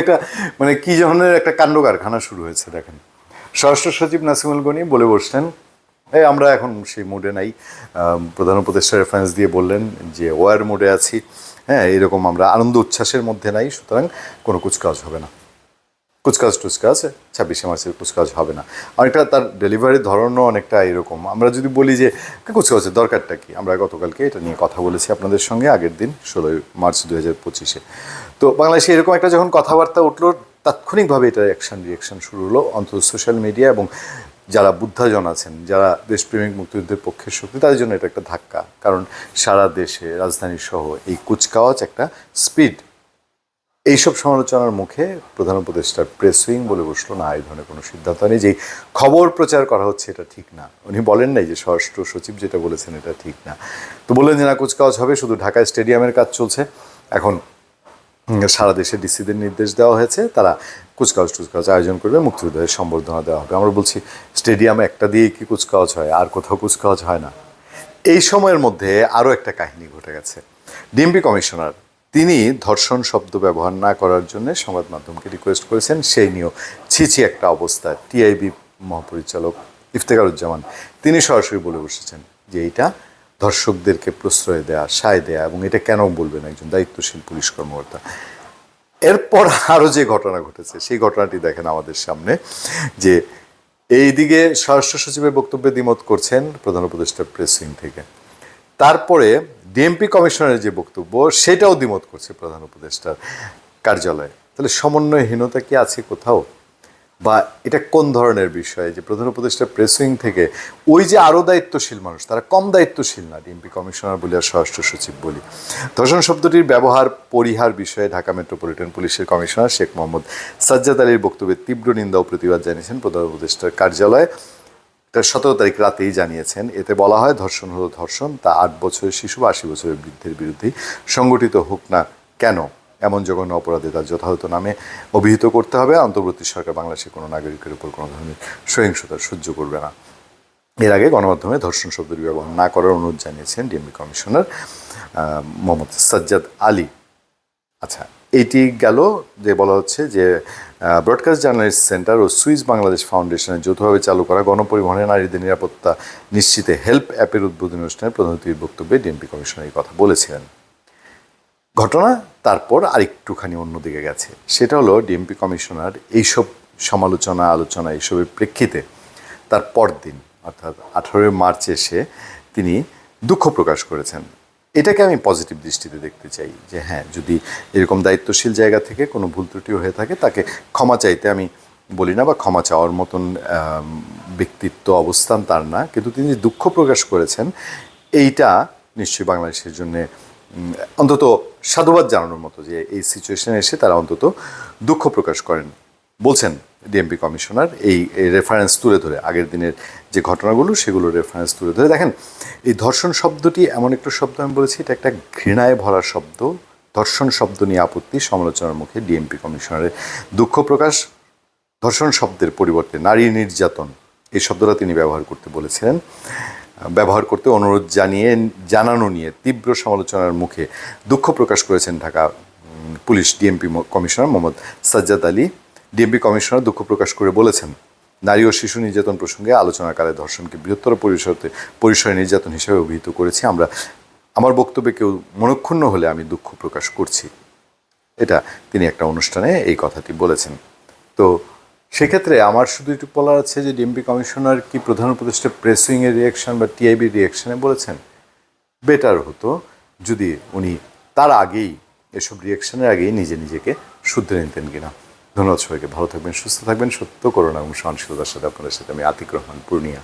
একটা মানে কি ধরনের একটা কাণ্ড কারখানা শুরু হয়েছে দেখেন। স্বরাষ্ট্র সচিব নাসিমুল গনি বলে বসলেন, এই আমরা এখন সেই মোডে নাই। প্রধান উপদেষ্টা রেফারেন্স দিয়ে বললেন যে ওয়ার মোডে আছি। হ্যাঁ এরকম আমরা আনন্দ উচ্ছ্বাসের মধ্যে নাই, সুতরাং কোনো কুচকাজ হবে না। কুচকাজ টুচকাজ ছাব্বিশে মার্চের কুচকাজ হবে না। অনেকটা তার ডেলিভারির ধরনও অনেকটা এরকম। আমরা যদি বলি যে কুচকাজের দরকারটা কি? আমরা গতকালকে এটা নিয়ে কথা বলেছি আপনাদের সঙ্গে আগের দিন, ষোলোই মার্চ দু হাজার পঁচিশে। তো বাংলাদেশে এরকম একটা যখন কথাবার্তা উঠল, তাৎক্ষণিকভাবে এটা অ্যাকশন রিয়াকশন শুরু হলো অন্তত সোশ্যাল মিডিয়া এবং যারা বুদ্ধাজন আছেন, যারা দেশপ্রেমিক মুক্তিযুদ্ধের পক্ষের শক্তি, তাদের জন্য এটা একটা ধাক্কা। কারণ সারা দেশে, রাজধানী সহ এই কুচকাওয়াজ একটা স্পিড এইসব সমালোচনার মুখে প্রধান উপদেষ্টার প্রেস উইং বলে বসল, না, এই ধরনের কোনো সিদ্ধান্ত নেই যে খবর প্রচার করা হচ্ছে, এটা ঠিক না। উনি বলেন নাই যে স্বরাষ্ট্র সচিব যেটা বলেছেন, এটা ঠিক না। তো বললেন যে, না, কুচকাওয়াজ হবে, শুধু ঢাকা স্টেডিয়ামের কাজ চলছে। এখন সারা দেশে ডিসিদের নির্দেশ দেওয়া হয়েছে। তারা কুচকাওয়াজ, টুচকাওয়াজ আয়োজন করবে, মুক্তিযোদ্ধাদের সম্বর্ধনা দেওয়া হবে। আমরা বলছি, স্টেডিয়ামে একটা দিয়েই কি কুচকাওয়াজ হয়? আর কোথাও কুচকাওয়াজ হয় না। এই সময়ের মধ্যে আরও একটা কাহিনী ঘটে গেছে। ডিএমপি কমিশনার, তিনি ধর্ষণ শব্দ ব্যবহার না করার জন্য সংবাদ মাধ্যমকে রিকোয়েস্ট করেছেন। সেই নিয়েও ছিছি একটা অবস্থা। টিআইবি মহাপরিচালক ইফতেখারুজ্জামান, তিনি সরাসরি বলে বসেছেন যে এইটা ধর্ষকদেরকে প্রশ্রয় দেয়া, সায় দেয়া এবং এটা কেন বলবেন একজন দায়িত্বশীল পুলিশ কর্মকর্তা? এরপর আরও যে ঘটনা ঘটেছে, সেই ঘটনাটি দেখেন আমাদের সামনে, যে এইদিকে স্বরাষ্ট্র সচিবের বক্তব্যে দ্বিমত করছেন প্রধান উপদেষ্টা প্রেস থেকে। তারপরে ডিএমপি কমিশনারের যে বক্তব্য, সেটাও দ্বিমত করছে প্রধান উপদেষ্টার কার্যালয়ে। তাহলে সমন্বয়হীনতা কি আছে কোথাও? বা এটা কোন ধরনের বিষয়? যে প্রধান উপদেষ্টা প্রেসিং থেকে ওই যে আরও দায়িত্বশীল মানুষ, তারা কম দায়িত্বশীল না, ডিএমপি কমিশনার বলি আর স্বরাষ্ট্র সচিব বলি। ধর্ষণ শব্দটির ব্যবহার পরিহার বিষয়ে ঢাকা মেট্রোপলিটন পুলিশের কমিশনার শেখ মোহাম্মদ সাজ্জাদ আলীর বক্তব্যের তীব্র নিন্দা ও প্রতিবাদ জানিয়েছেন প্রধান উপদেষ্টার কার্যালয়ে। এটা সতেরো তারিখ রাতেই জানিয়েছেন। এতে বলা হয়, ধর্ষণ হলো ধর্ষণ, তা আট বছরের শিশু বা আশি বছরের বৃদ্ধের বিরুদ্ধেই সংগঠিত হোক না কেন? এমন জঘন্য অপরাধে তার যথাযথ নামে অভিহিত করতে হবে। অন্তর্বর্তী সরকার বাংলাদেশের কোনো নাগরিকের উপর কোনো ধরনের সহিংসতা সহ্য করবে না। এর আগে গণমাধ্যমে ধর্ষণ শব্দের ব্যবহার না করার অনুরোধ জানিয়েছেন ডিএমপি কমিশনার মোহাম্মদ সাজ্জাদ আলী। আচ্ছা এইটি গেল যে বলা হচ্ছে যে ব্রডকাস্ট জার্নালিস্ট সেন্টার ও সুইস বাংলাদেশ ফাউন্ডেশনের যৌথভাবে চালু করা গণপরিবহনে নারীদের নিরাপত্তা নিশ্চিতে হেল্প অ্যাপের উদ্বোধনী অনুষ্ঠানে প্রধান বক্তব্যে ডিএমপি কমিশনার এই কথা বলেছিলেন। ঘটনা, তারপর আরেকটুখানি অন্যদিকে গেছে। সেটা হলো ডিএমপি কমিশনার এইসব সমালোচনা, আলোচনা এইসবের প্রেক্ষিতে তার পরদিন, অর্থাৎ আঠারোই মার্চ এসে তিনি দুঃখ প্রকাশ করেছেন। এটাকে আমি পজিটিভ দৃষ্টিতে দেখতে চাই যে হ্যাঁ যদি এরকম দায়িত্বশীল জায়গা থেকে কোনো ভুল ত্রুটি হয়ে থাকে, তাকে ক্ষমা চাইতে আমি বলি না বা ক্ষমা চাওয়ার মতন ব্যক্তিত্ব, অবস্থান তার না। কিন্তু তিনি দুঃখ প্রকাশ করেছেন, এইটা নিশ্চয়ই বাংলাদেশের জন্যে অন্তত সাধুবাদ জানানোর মতো যে এই সিচুয়েশনে এসে তারা অন্তত দুঃখ প্রকাশ করেন। বলছেন ডিএমপি কমিশনার, এই রেফারেন্স তুলে ধরে, আগের দিনের যে ঘটনাগুলো সেগুলোর রেফারেন্স তুলে ধরে। দেখেন, এই ধর্ষণ শব্দটি এমন একটা শব্দ, আমি বলেছি, এটা একটা ঘৃণায় ভরা শব্দ। ধর্ষণ শব্দ নিয়ে আপত্তি সমালোচনার মুখে ডিএমপি কমিশনারের দুঃখ প্রকাশ। ধর্ষণ শব্দের পরিবর্তে নারী নির্যাতন, এই শব্দটা তিনি ব্যবহার করতে বলেছিলেন। ব্যবহার করতে অনুরোধ জানিয়ে, জানানো নিয়ে তীব্র সমালোচনার মুখে দুঃখ প্রকাশ করেছেন Dhaka police DMP commissioner Mohammad Sajjad Ali. DMP commissioner দুঃখ প্রকাশ করে বলেছেন, নারী ও শিশু নির্যাতন প্রসঙ্গে আলোচনাকালে ধর্ষণকে বৃহত্তর পরিসরে পরিসরে নির্যাতন হিসেবে অভিহিত করেছি। আমরা, আমার বক্তব্যে কেউ মনক্ষুণ্ণ হলে আমি দুঃখ প্রকাশ করছি। এটা তিনি একটা অনুষ্ঠানে এই কথাটি বলেছেন। তো সেক্ষেত্রে আমার শুধু একটু বলার আছে যে ডিএমপি কমিশনার কি প্রধান উপদেষ্টা প্রেসিংয়ের রিয়াকশন বা টিআইবি রিয়াকশনে বলেছেন? বেটার হতো যদি উনি তার আগেই এসব রিয়াকশনের আগেই নিজে নিজেকে শুধরে নিতেন কিনা। ধন্যবাদ সবাইকে, ভালো থাকবেন, সুস্থ থাকবেন, সত্য করোনা এবং সহনশীলতার সাথে আপনাদের সাথে আমি আতিক রহমান, পূর্ণিয়া।